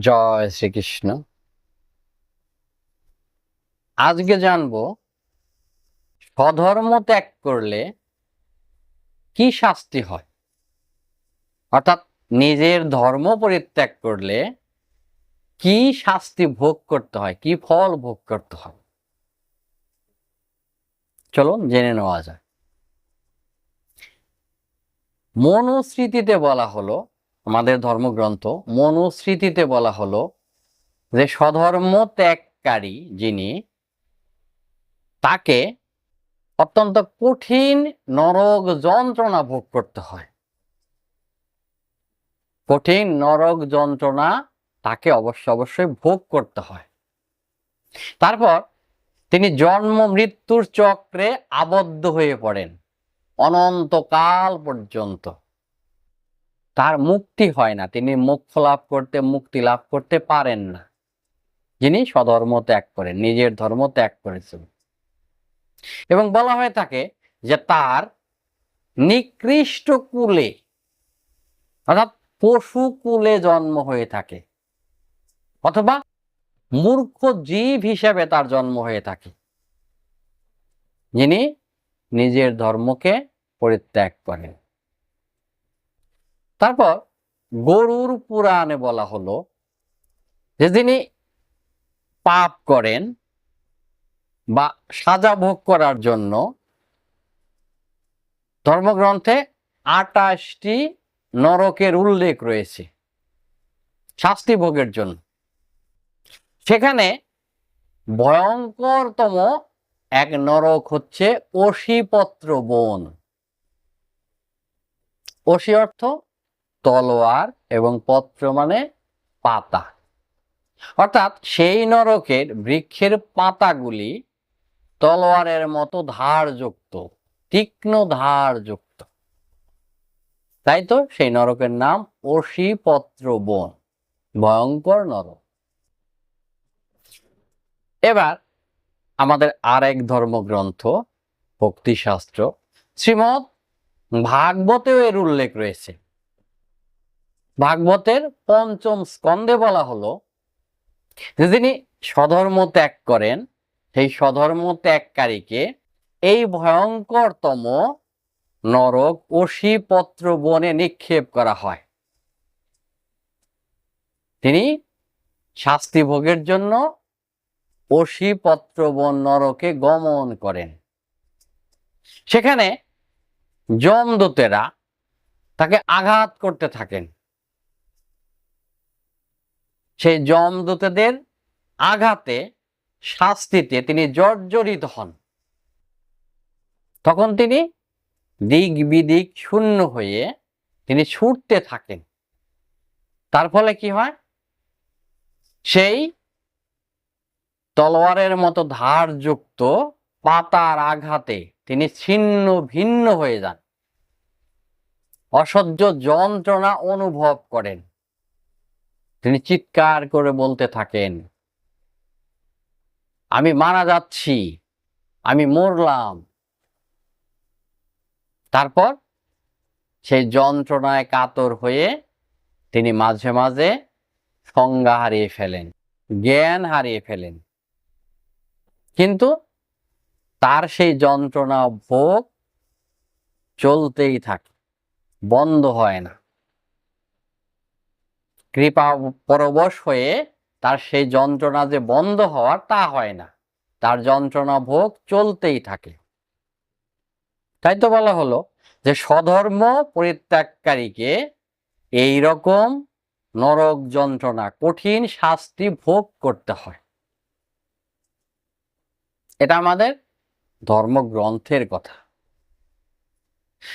জয় শ্রীকৃষ্ণ। আজকে জানব, স্বধর্ম ত্যাগ করলে কি শাস্তি হয়? অর্থাৎ নিজের ধর্ম পরিত্যাগ করলে কি শাস্তি ভোগ করতে হয়? কি ফল ভোগ করতে হয়? চলুন জেনে নেওয়া যায় মনুস্মৃতিতে বলা হলো আমাদের ধর্মগ্রন্থ মনুস্মৃতিতে বলা হলো যে স্বধর্ম ত্যাগকারী যিনি, তাকে অত্যন্ত কঠিন নরক যন্ত্রণা ভোগ করতে হয়। কঠিন নরক যন্ত্রণা তাকে অবশ্য অবশ্যই ভোগ করতে হয়। তারপর তিনি জন্ম মৃত্যুর চক্রে আবদ্ধ হয়ে পড়েন অনন্তকাল পর্যন্ত। তার মুক্তি হয় না। তিনি মোক্ষ লাভ করতে, মুক্তি লাভ করতে পারেন না। যিনি স্বধর্ম ত্যাগ করেন, নিজের ধর্ম ত্যাগ করেছেন। এবং বলা হয়ে থাকে যে তার নিকৃষ্ট কুলে, অর্থাৎ পশু কুলে জন্ম হয়ে থাকে, অথবা মূর্খ জীব হিসেবে তার জন্ম হয়ে থাকে। যিনি নিজের ধর্মকে পরিত্যাগ করেন। তারপর গরুর পুরাণে বলা হলো যে যিনি পাপ করেন বা সাজা ভোগ করার জন্য ধর্মগ্রন্থে আটাশটি নরকের উল্লেখ রয়েছে শাস্তি ভোগের জন্য। সেখানে ভয়ঙ্করতম এক নরক হচ্ছে অশিপত্র বন। অশি অর্থ তলোয়ার এবং পত্র মানে পাতা। অর্থাৎ সেই নরকের বৃক্ষের পাতাগুলি তলোয়ারের মতো ধারযুক্ত, তীক্ষ্ণ ধারযুক্ত। তাই তো সেই নরকের নাম অশিপত্র বন, ভয়ঙ্কর নরক। এবার আমাদের আরেক ধর্মগ্রন্থ, ভক্তিশাস্ত্র শ্রীমৎ ভাগবতেও এর উল্লেখ রয়েছে। ভাগবতের পঞ্চম স্কন্ধে বলা হলো যে যিনি স্বধর্ম ত্যাগ করেন, সেই স্বধর্ম ত্যাগকারীকে এই ভয়ঙ্করতম নরক অশিপত্র বনে নিক্ষেপ করা হয়। তিনি শাস্তি ভোগের জন্য অশিপত্র বন নরকে গমন করেন। সেখানে যমদূতেরা তাকে আঘাত করতে থাকেন। সেই যমদূতেদের আঘাতে শাস্তিতে তিনি জর্জরিত হন। তখন তিনি দিক বিদিক শূন্য হয়ে তিনি ছুটতে থাকেন। তার ফলে কি হয়? সেই তলোয়ারের মতো ধারযুক্ত পাতার আঘাতে তিনি ছিন্ন ভিন্ন হয়ে যান। অসহ্য যন্ত্রণা অনুভব করেন। তিনি চিৎকার করে বলতে থাকেন, আমি মারা যাচ্ছি, আমি মরলাম। তারপর সেই যন্ত্রণায় কাতর হয়ে তিনি মাঝে মাঝে সংজ্ঞা হারিয়ে ফেলেন, জ্ঞান হারিয়ে ফেলেন। কিন্তু তার সেই যন্ত্রণা ভোগ চলতেই থাকে, বন্ধ হয় না। কৃপা পরবশ হয়ে তার সেই যন্ত্রণা যে বন্ধ হওয়ার তা হয় না। তার যন্ত্রণা ভোগ চলতেই থাকে। তাই তো বলা হলো যে স্বধর্ম পরিত্যাগকারীকে এই রকম নরক যন্ত্রণা, কঠিন শাস্তি ভোগ করতে হয়। এটা আমাদের ধর্মগ্রন্থের কথা।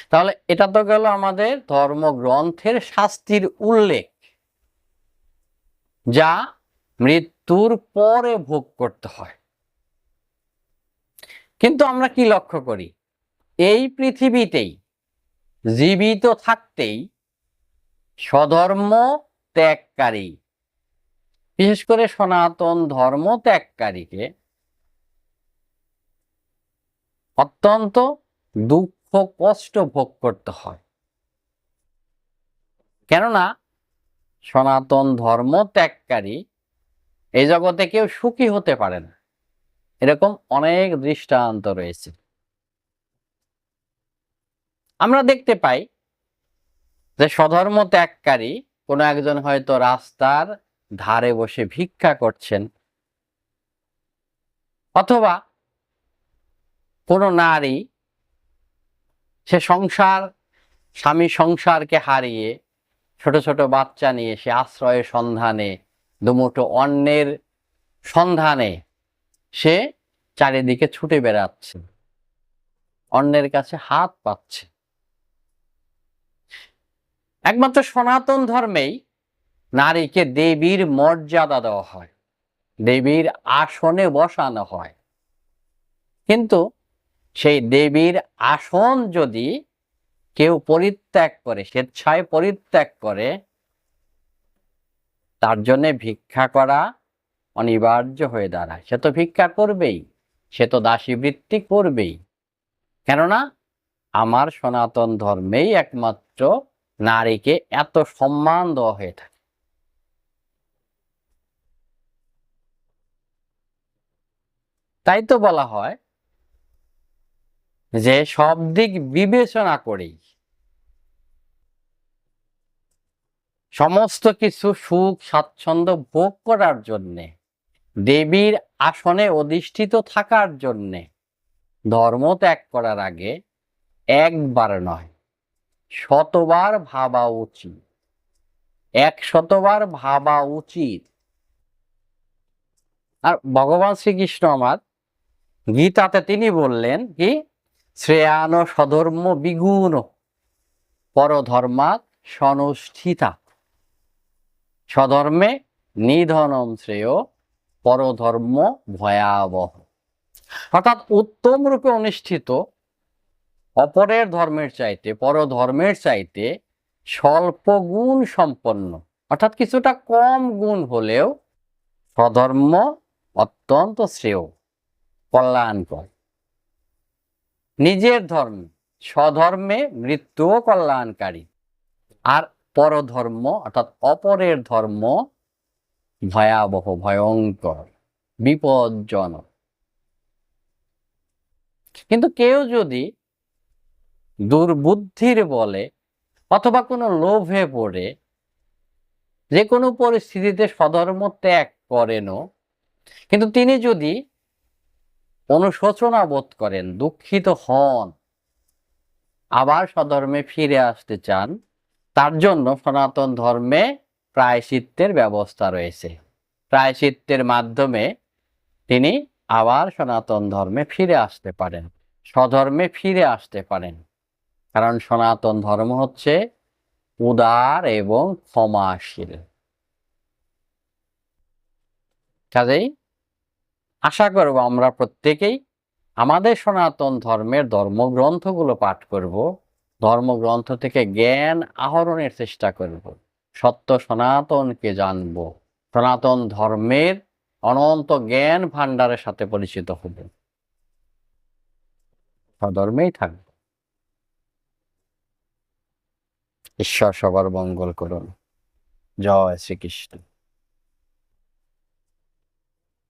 তাহলে এটা তো গেল আমাদের ধর্মগ্রন্থের শাস্তির উল্লেখ। যা মৃত্যুর পরে ভোগ করতে হয়। কিন্তু আমরা কি লক্ষ্য করি? এই পৃথিবীতেই, জীবিত থাকতেই স্বধর্ম ত্যাগকারী, বিশেষ করে সনাতন ধর্ম ত্যাগকারীকে অত্যন্ত দুঃখ, কষ্ট ভোগ করতে হয়। কেননা সনাতন ধর্ম ত্যাগকারী, এই জগতে কেউ সুখী হতে পারে না। এরকম অনেক দৃষ্টান্ত রয়েছে। আমরা দেখতে পাই যে স্বধর্ম ত্যাগকারী কোনো একজন হয়তো রাস্তার ধারে বসে ভিক্ষা করছেন অথবা কোনো নারী সে সংসার, স্বামী সংসারকে হারিয়ে ছোট ছোট বাচ্চা নিয়ে, সে আশ্রয়ের সন্ধানে, দুমুঠো অন্যের সন্ধানে সে চারিদিকে ছুটে বেড়াচ্ছে। অন্যের কাছে হাত পাচ্ছে। একমাত্র সনাতন ধর্মেই নারীকে দেবীর মর্যাদা দেওয়া হয়, দেবীর আসনে বসানো হয়। কিন্তু সেই দেবীর আসন যদি কেউ পরিত্যাগ করে, স্বেচ্ছায় পরিত্যাগ করে, তার জন্য ভিক্ষা করা অনিবার্য হয়ে দাঁড়ায়। সে তো ভিক্ষা করবেই, সে তো দাসী বৃত্তি করবেই। কেননা আমার সনাতন ধর্মেই একমাত্র নারীকে এত সম্মান দেওয়া হয়ে থাকে। তাই তো বলা হয় যে সব দিক বিবেচনা করেই। সমস্ত কিছু সুখ, স্বাচ্ছন্দ্য ভোগ করার জন্যে, দেবীর আসনে অধিষ্ঠিত থাকার জন্যে, ধর্ম ত্যাগ করার আগে একবার নয়, শতবার ভাবা উচিত। এক শতবার ভাবা উচিত। আর ভগবান শ্রীকৃষ্ণ আমার গীতাতে তিনি বললেন কি শ্রেয়ান সধর্ম বিগুণ, পরধর্মাৎ সনুষ্ঠিতা। স্বধর্মে নিধনম শ্রেয়, পরধর্ম ভয়াবহ। অর্থাৎ উত্তম রূপে অনুষ্ঠিত, অপরের ধর্মের চাইতে, পরধর্মের চাইতে স্বল্প গুণ সম্পন্ন। অর্থাৎ কিছুটা কম গুণ হলেও স্বধর্ম অত্যন্ত শ্রেয়, কল্যাণকর। নিজের ধর্ম, স্বধর্মে মৃত্যুও কল্যাণকারী। আর পরধর্ম, অর্থাৎ অপরের ধর্ম ভয়াবহ, ভয়ঙ্কর, বিপজ্জনক। কিন্তু কেউ যদি দুর্বুদ্ধির বলে অথবা কোনো লোভে পড়ে, যে কোনো পরিস্থিতিতে স্বধর্ম ত্যাগ করেনও, কিন্তু তিনি যদি অনুশোচনা বোধ করেন, দুঃখিত হন। আবার স্বধর্মে ফিরে আসতে চান, তার জন্য সনাতন ধর্মে প্রায়শ্চিত্তের ব্যবস্থা রয়েছে। প্রায়শ্চিত্তের মাধ্যমে তিনি আবার সনাতন ধর্মে ফিরে আসতে পারেন, স্বধর্মে ফিরে আসতে পারেন। কারণ সনাতন ধর্ম হচ্ছে উদার এবং ক্ষমাশীল। কাজেই আশা করব আমরা প্রত্যেকেই আমাদের সনাতন ধর্মের ধর্মগ্রন্থগুলো পাঠ করব। ধর্মগ্রন্থ থেকে জ্ঞান আহরণের চেষ্টা করব। সত্য সনাতনকে জানব। সনাতন ধর্মের অনন্ত জ্ঞান ভাণ্ডারের সাথে পরিচিত হব। ধর্মেই থাকব। ঈশ্বর সবার মঙ্গল করুন। জয় শ্রীকৃষ্ণ।